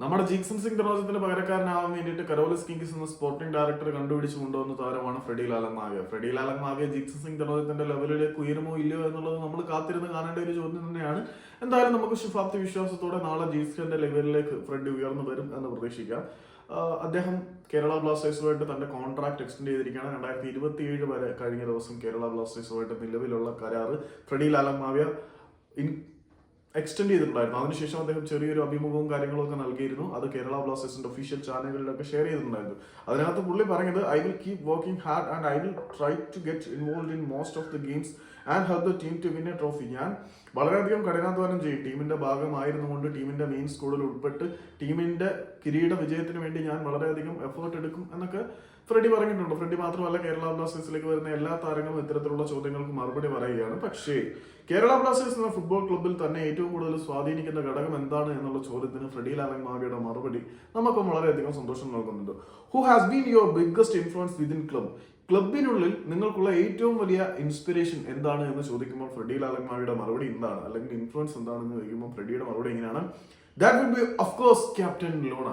നമ്മുടെ ജീക്സൺ സിംഗ് ടെറോസത്തിന് പകരക്കാരനാവാൻ വേണ്ടിയിട്ട് കരോലിസ് കിങ്സ് എന്ന സ്പോർട്ടിംഗ് ഡയറക്ടർ കണ്ടുപിടിച്ച് കൊണ്ടുവന്ന താരമാണ് ഫ്രെഡി ലാലമാകെ ഫ്രെഡി ലാലമാകെ ജീക്സൺ സിംഗ് ടെറോസത്തിന്റെ ലെവലിലേക്ക് ഉയരുമോ ഇല്ലയോ എന്നുള്ളത് നമ്മൾ കാത്തിരുന്ന് കാണേണ്ട ഒരു ചോദ്യം തന്നെയാണ്. എന്തായാലും നമുക്ക് ശുഭാപ്തി വിശ്വാസത്തോടെ നാളെ ജീക്സന്റെ ലെവലിലേക്ക് ഫ്രെഡി ഉയർന്നു വരും എന്ന് പ്രതീക്ഷിക്കാം. അദ്ദേഹം കേരള ബ്ലാസ്റ്റേഴ്സുമായിട്ട് തന്റെ കോൺട്രാക്ട് എക്സ്റ്റെൻഡ് ചെയ്തിരിക്കുകയാണ്. രണ്ടായിരത്തി ഇരുപത്തി ഏഴ് വരെ കഴിഞ്ഞ ദിവസം കേരള ബ്ലാസ്റ്റേഴ്സുമായിട്ട് നിലവിലുള്ള കരാറ് ഫ്രെഡി ലാലമാവ്യ എക്സ്റ്റെൻഡ് ചെയ്തിട്ടുണ്ടായിരുന്നു. അതിനുശേഷം അദ്ദേഹം ചെറിയൊരു അഭിമുഖവും കാര്യങ്ങളൊക്കെ നൽകിയിരുന്നു. അത് കേരള ബ്ലാസ്റ്റേഴ്സിന്റെ ഒഫീഷ്യൽ ചാനലുകളിലൊക്കെ ഷെയർ ചെയ്തിട്ടുണ്ടായിരുന്നു. അതിനകത്ത് പുള്ളി പറഞ്ഞത് I will keep working hard and I will try to get involve in most of the games and help the team to win a trophy ഞാൻ വളരെയധികം കഠിനാധ്വാനം ചെയ്യും. ടീമിന്റെ ഭാഗമായിരുന്നുകൊണ്ട് ടീമിന്റെ മെയിൻ സ്കൂളിൽ ഉൾപ്പെട്ട് ടീമിന്റെ കിരീട വിജയത്തിന് വേണ്ടി ഞാൻ വളരെയധികം എഫേർട്ട് എടുക്കും എന്നൊക്കെ ഫ്രെഡി പറഞ്ഞിട്ടുണ്ട്. ഫ്രെഡി മാത്രമല്ല കേരള ബ്ലാസ്റ്റേഴ്സിലേക്ക് വരുന്ന എല്ലാ താരങ്ങളും ഇത്തരത്തിലുള്ള ചോദ്യങ്ങൾക്ക് മറുപടി പറയുകയാണ്. പക്ഷേ കേരള ബ്ലാസ്റ്റേഴ്സ് എന്ന ഫുട്ബോൾ ക്ലബ്ബിൽ തന്നെ ഏറ്റവും കൂടുതൽ സ്വാധീനിക്കുന്ന ഘടകം എന്താണ് എന്നുള്ള ചോദ്യത്തിന് ഫ്രെഡി ലാലൻ മാവിയുടെ മറുപടി നമുക്കും വളരെയധികം സന്തോഷം നൽകുന്നുണ്ട്. Who has been your biggest influence within club ക്ലബിനുള്ളിൽ നിങ്ങൾക്കുള്ള ഏറ്റവും വലിയ ഇൻസ്പിറേഷൻ എന്താണ് എന്ന് ചോദിക്കുമ്പോൾ ഫ്രെഡി ലാലങ്മാവിയുടെ മറുപടി എന്താണ്? അല്ലെങ്കിൽ ഇൻഫ്ലുവൻസ് എന്താണെന്ന് ചോദിക്കുമ്പോൾ ഫ്രെഡിയുടെ മറുപടി എങ്ങനെയാണ്? That will be of course captain Luna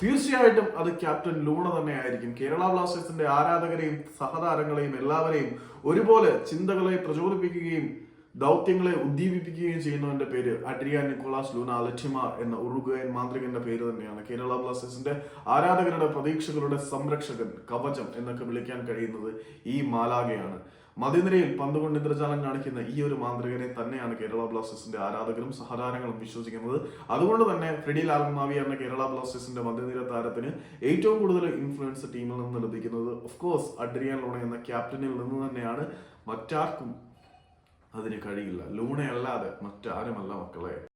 തീർച്ചയായിട്ടും അത് ക്യാപ്റ്റൻ ലൂണ തന്നെ ആയിരിക്കും. കേരള ബ്ലാസ്റ്റേഴ്സിന്റെ ആരാധകരെയും സഹതാരങ്ങളെയും എല്ലാവരെയും ഒരുപോലെ ചിന്തകളെ പ്രചോദിപ്പിക്കുകയും ദൗത്യങ്ങളെ ഉദ്ദീപിപ്പിക്കുകയും ചെയ്യുന്നവന്റെ പേര് അഡ്രിയ നിക്കോളാസ് ലൂന അലറ്റിമ എന്ന ഉറുഗുവൻ മാന്ത്രികന്റെ പേര് തന്നെയാണ്. കേരള ബ്ലാസ്റ്റേഴ്സിന്റെ ആരാധകരുടെ പ്രതീക്ഷകളുടെ സംരക്ഷകൻ കവചം എന്നൊക്കെ വിളിക്കാൻ കഴിയുന്നത് ഈ മാലാകയാണ് മതിനിരയിൽ പന്തുകൊണ്ട് ഇന്ദ്രജാലം കാണിക്കുന്ന ഈ ഒരു മാന്ത്രികനെ തന്നെയാണ് കേരള ബ്ലാസ്റ്റേഴ്സിന്റെ ആരാധകരും സഹതാരങ്ങളും വിശ്വസിക്കുന്നത്. അതുകൊണ്ട് തന്നെ ഫ്രെഡി ലാലമാവി എന്ന കേരള ബ്ലാസ്റ്റേഴ്സിന്റെ മധ്യനിര താരത്തിന് ഏറ്റവും കൂടുതൽ ഇൻഫ്ലുവൻസ് ടീമിൽ നിന്ന് ലഭിക്കുന്നത് ഓഫ് കോഴ്സ് അഡ്രിയാൻ ലോണ എന്ന ക്യാപ്റ്റനിൽ നിന്ന് തന്നെയാണ്. മറ്റാർക്കും അതിന് കഴിയില്ല. ലൂണയല്ലാതെ മറ്റാരുമല്ല മക്കളെ.